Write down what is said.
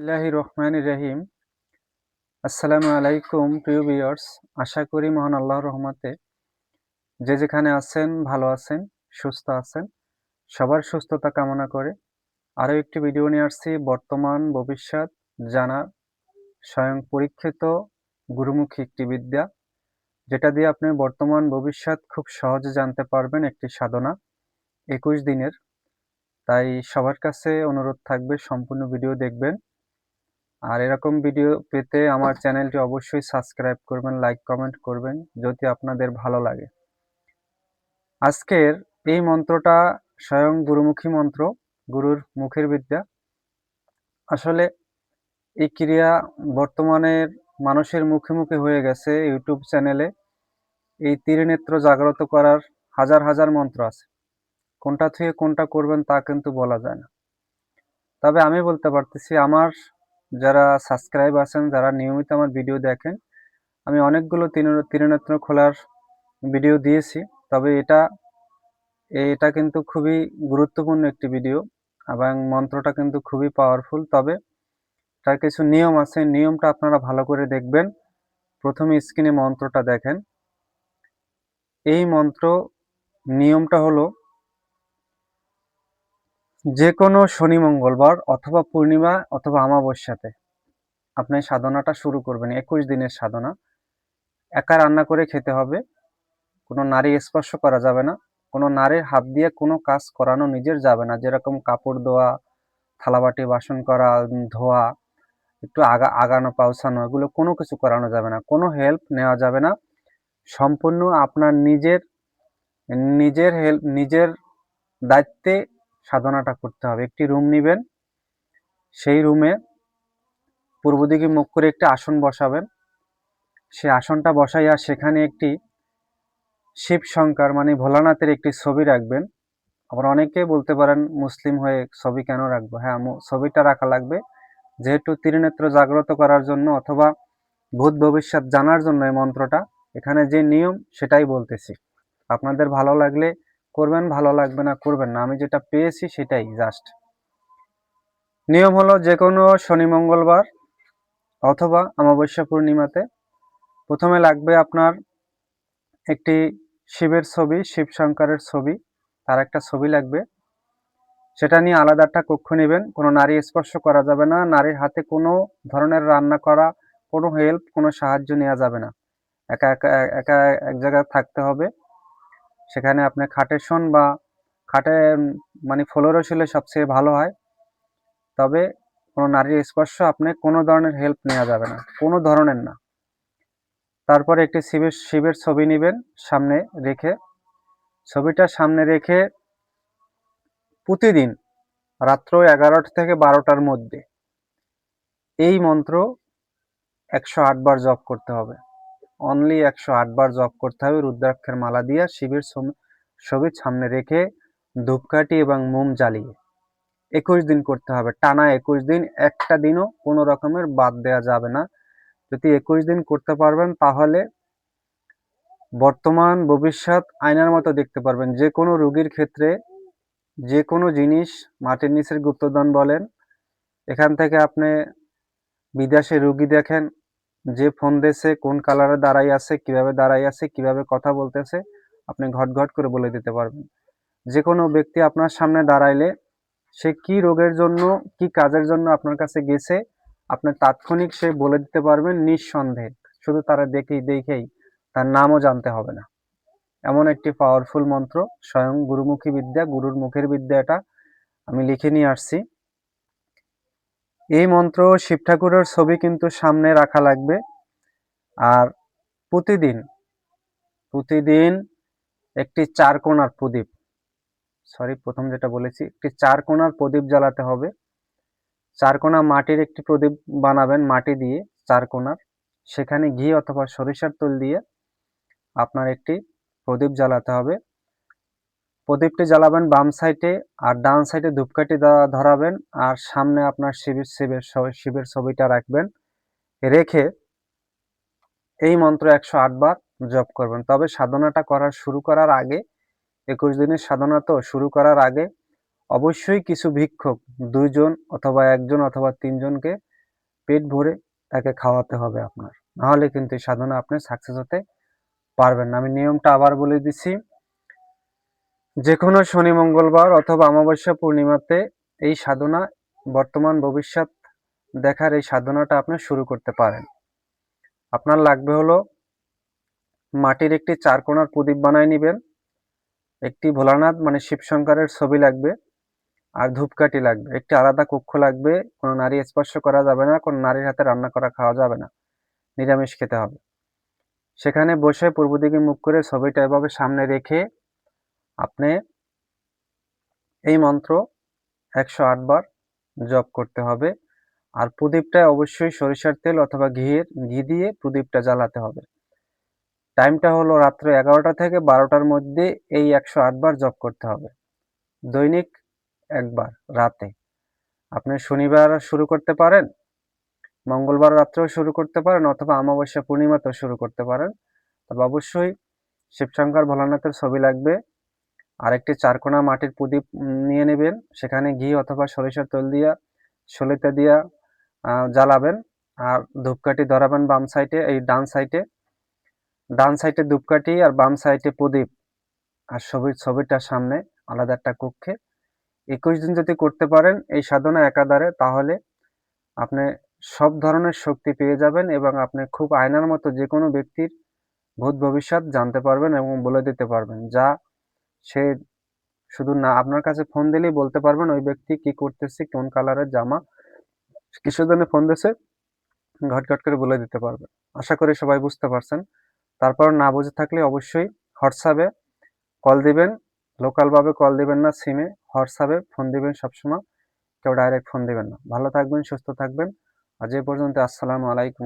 বিসমিল্লাহি রহমান রহিম। আসসালামু আলাইকুম, প্রিয় ভিউয়ার্স। আশা করি মহান আল্লাহর রহমতে যে যেখানে আছেন, ভালো আছেন, সুস্থ আছেন, সবার সুস্থতা কামনা করে আরও একটি ভিডিও নিয়ে আসছি। বর্তমান ভবিষ্যৎ জানা স্বয়ং পরীক্ষিত গুরুমুখী একটি বিদ্যা, যেটা দিয়ে আপনি বর্তমান ভবিষ্যৎ খুব সহজে জানতে পারবেন একটি সাধনা একুশ দিনের। তাই সবার কাছে অনুরোধ থাকবে, সম্পূর্ণ ভিডিও দেখবেন। আর এরকম ভিডিও পেতে আমার চ্যানেলটি অবশ্যই সাবস্ক্রাইব করবেন লাইক কমেন্ট করবেন, যদি আপনাদের ভালো লাগে। আজকের এই মন্ত্রটা স্বয়ং গুরুমুখী মন্ত্র, গুরুর মুখের বিদ্যা। আসলে এই ক্রিয়া বর্তমানের মানুষের মুখে মুখে হয়ে গেছে ইউটিউব চ্যানেলে এই তীরনেত্র জাগ্রত করার হাজার হাজার মন্ত্র আছে। কোনটা থেকে কোনটা করবেন তা কিন্তু বলা যায় না। তবে আমি বলতে পারতেছি, আমার যারা সাবস্ক্রাইব আছেন, যারা নিয়মিত আমার ভিডিও দেখেন, আমি অনেকগুলো তীরনেত্র খোলার ভিডিও দিয়েছি। তবে এটা এটা কিন্তু খুবই গুরুত্বপূর্ণ একটি ভিডিও এবং মন্ত্রটা কিন্তু খুবই পাওয়ারফুল তবে তার কিছু নিয়ম আছে, নিয়মটা আপনারা ভালো করে দেখবেন। প্রথমে স্ক্রিনে মন্ত্রটা দেখেন। এই মন্ত্র, নিয়মটা হলো যে কোনো শনি, মঙ্গলবার অথবা পূর্ণিমা অথবা আমাবস্যাতে আপনি সাধনাটা শুরু করবেন, একুশ দিনের সাধনা। একা রান্না করে খেতে হবে, কোনো নারী স্পর্শ করা যাবে না, কোনো নারীর হাত দিয়ে কোনো কাজ করানো নিজের যাবে না, যেরকম কাপড় ধোয়া, থালাবাটি, বাসন করা, ধোয়া, একটু আগা, আগানো পাউসানো এগুলো কোনো কিছু করানো যাবে না, কোনো হেল্প নেওয়া যাবে না। সম্পূর্ণ আপনার নিজের নিজের হেল্প নিজের দায়িত্বে সাধনাটা করতে হবে। একটি রুম নেবেন, সেই রুমে পূর্ব দিকে মুখ করে একটি আসন বসাবেন। সে আসনটা বসাইয়া সেখানে একটি শিব শঙ্কর মানে ভোলানাথের একটি ছবি রাখবেন। আবার অনেকে বলতে পারেন মুসলিম হয়ে ছবি কেন রাখব? হ্যাঁ ছবিটা রাখা লাগবে। যেহেতু ত্রিনেত্র জাগ্রত করার জন্য অথবা ভূত ভবিষ্যৎ জানার জন্য এই মন্ত্রটা, এখানে যে নিয়ম সেটাই বলতেছি। আপনাদের ভালো লাগলে করবেন, ভালো লাগবে না, করবেন না। আমি যেটা পেয়েছি সেটাই জাস্ট নিয়ম হলো যে কোনো শনি, মঙ্গলবার অথবা অমাবস্যা পূর্ণিমাতে প্রথমে লাগবে আপনার একটি শিবের ছবি, শিব শঙ্করের ছবি, তার একটা ছবি লাগবে। সেটা নিয়ে আলাদা একটা কক্ষ নেবেন, কোনো নারী স্পর্শ করা যাবে না, নারীর হাতে কোনো ধরনের রান্না করা, কোনো হেল্প, কোনো সাহায্য নেওয়া যাবে না। একা একা একা, এক জায়গায় থাকতে হবে। সেখানে আপনি খাটে শোন বা খাটে মানে ফ্লোরে শুলে সবচেয়ে ভালো হয়। তবে কোনো নারীর স্পর্শ আপনি কোনো ধরনের হেল্প নেওয়া যাবে না, কোনো ধরনের না। তারপরে একটি শিবের শিবের ছবি নেবেন সামনে রেখে। ছবিটা সামনে রেখে প্রতিদিন রাত্র এগারোটা থেকে বারোটার মধ্যে এই মন্ত্র একশো আটবার জপ করতে হবে। অনলি একশো আটবার জপ করতে হবে, রুদ্রাক্ষের মালা দিয়ে শিবের ছবির সামনে রেখে ধূপকাঠি এবং মোম জ্বালিয়ে। একুশ দিন করতে হবে। টানা একুশ দিন, একটা দিনও কোনো রকমের বাদ দেওয়া যাবে না। যদি একুশ দিন করতে পারবেন, তাহলে বর্তমান, ভবিষ্যৎ আয়নার মতো দেখতে পারবেন। যে কোনো রুগীর ক্ষেত্রে যে কোনো জিনিস, মাটির নিচের গুপ্তধন বলেন, এখান থেকে আপনি বিদেশে রুগী দেখেন যে ফোন দিয়েছে, কোন কালারে দাঁড়াই আছে, কীভাবে দাঁড়াই আছে, কীভাবে কথা বলতেছে, আপনি ঘট ঘট করে বলে দিতে পারবেন। যে কোনো ব্যক্তি আপনার সামনে দাঁড়াইলে সে কি রোগের জন্য, কি কাজের জন্য আপনার কাছে গেছে, আপনি তাৎক্ষণিক সে বলে দিতে পারবেন নিঃসন্দেহে। শুধু তারা দেখেই দেখেই তার নামও জানতে হবে না। এমন একটি পাওয়ারফুল মন্ত্র, স্বয়ং গুরুমুখী বিদ্যা, গুরুর মুখের বিদ্যা এটা আমি লিখে নিয়ে আসছি। এই মন্ত্র শিব ঠাকুরের ছবি কিন্তু সামনে রাখা লাগবে। আর প্রতিদিন প্রতিদিন একটি চার কোণার প্রদীপ সরি প্রথম যেটা বলেছি, একটি চার কোণার প্রদীপ জ্বালাতে হবে। চার কোণা মাটির একটি প্রদীপ বানাবেন মাটি দিয়ে, চার কোণার সেখানে ঘি অথবা সরিষার তেল দিয়ে আপনার একটি প্রদীপ জ্বালাতে হবে। প্রদীপটি জ্বালাবেন বাম সাইডে আর ডান সাইডে ধূপকাঠি ধরাবেন আর সামনে আপনার শিবের শিবের শিবের ছবিটা রাখবেন। রেখে এই মন্ত্র একশো আট বার জপ করবেন। তবে সাধনাটা করার শুরু করার আগে, একুশ দিনের সাধনা তো শুরু করার আগে অবশ্যই কিছু ভিক্ষক, দুইজন অথবা একজন অথবা তিনজনকে পেট ভরে তাকে খাওয়াতে হবে আপনার। নাহলে কিন্তু এই সাধনা আপনি সাকসেস হতে পারবেন না। আমি নিয়মটা আবার বলে দিচ্ছি যে কোনো শনি, মঙ্গলবার অথবা অমাবস্যা পূর্ণিমাতে এই সাধনা বর্তমান ভবিষ্যৎ দেখার এই সাধনাটা আপনি শুরু করতে পারেন। আপনার লাগবে হলো মাটির একটি চারকোনার প্রদীপ বানায় নেবেন, একটি ভোলানাথ মানে শিবশঙ্করের ছবি লাগবে, আর ধূপকাঠি লাগবে, একটি আলাদা কক্ষ লাগবে, কোনো নারী স্পর্শ করা যাবে না, কোনো নারীর হাতে রান্না করা খাওয়া যাবে না, নিরামিষ খেতে হবে। সেখানে বসে পূর্ব দিকে মুখ করে ছবিটা এভাবে সামনে রেখে আপনি এই মন্ত্র একশো বার জপ করতে হবে। আর প্রদীপটা অবশ্যই সরিষার তেল অথবা ঘিয়ের ঘি দিয়ে প্রদীপটা জ্বালাতে হবে। টাইমটা হলো রাত্র এগারোটা থেকে বারোটার মধ্যে এই একশো বার জপ করতে হবে। দৈনিক একবার, রাতে। আপনি শনিবার শুরু করতে পারেন, মঙ্গলবার রাত্রেও শুরু করতে পারেন অথবা অমাবস্যা পূর্ণিমাতেও শুরু করতে পারেন। তবে অবশ্যই শিবশঙ্কর ভোলানাথের ছবি লাগবে। আর একটি চারকোনা মাটির প্রদীপ নিয়ে নেবেন। সেখানে ঘি অথবা সরিষার তেল দিয়া সলিতে দিয়া জ্বালাবেন। আর ধূপকাঠি ধরাবেন বাম সাইডে, এই ডান সাইডে। ডান সাইডে ধূপকাঠি আর বাম সাইডে প্রদীপ। আর ছবির ছবিটার সামনে, আলাদা একটা কক্ষে। একুশ দিন যদি করতে পারেন এই সাধনা একাধারে, তাহলে আপনি সব ধরনের শক্তি পেয়ে যাবেন এবং আপনি খুব আয়নার মতো যে কোনো ব্যক্তির ভূত ভবিষ্যৎ জানতে পারবেন এবং বলে দিতে পারবেন, যা সে শুধু না, আপনার কাছে ফোন দিলেই বলতে পারবেন ওই ব্যক্তি কি করতেছে, কোন কালারের জামা। কিসের জন্য ফোন দিয়েছে, ঘট ঘট করে বলে দিতে পারবেন আশা করি সবাই বুঝতে পারছেন। তারপর না বুঝে থাকলে অবশ্যই হোয়াটসঅ্যাপে কল দিবেন। লোকালভাবে কল দিবেন না সিমে হোয়াটসঅ্যাপে ফোন দিবেন সবসময়। কেউ ডাইরেক্ট ফোন দিবেন না। ভালো থাকবেন, সুস্থ থাকবেন। আজ এই পর্যন্ত, আসসালামু আলাইকুম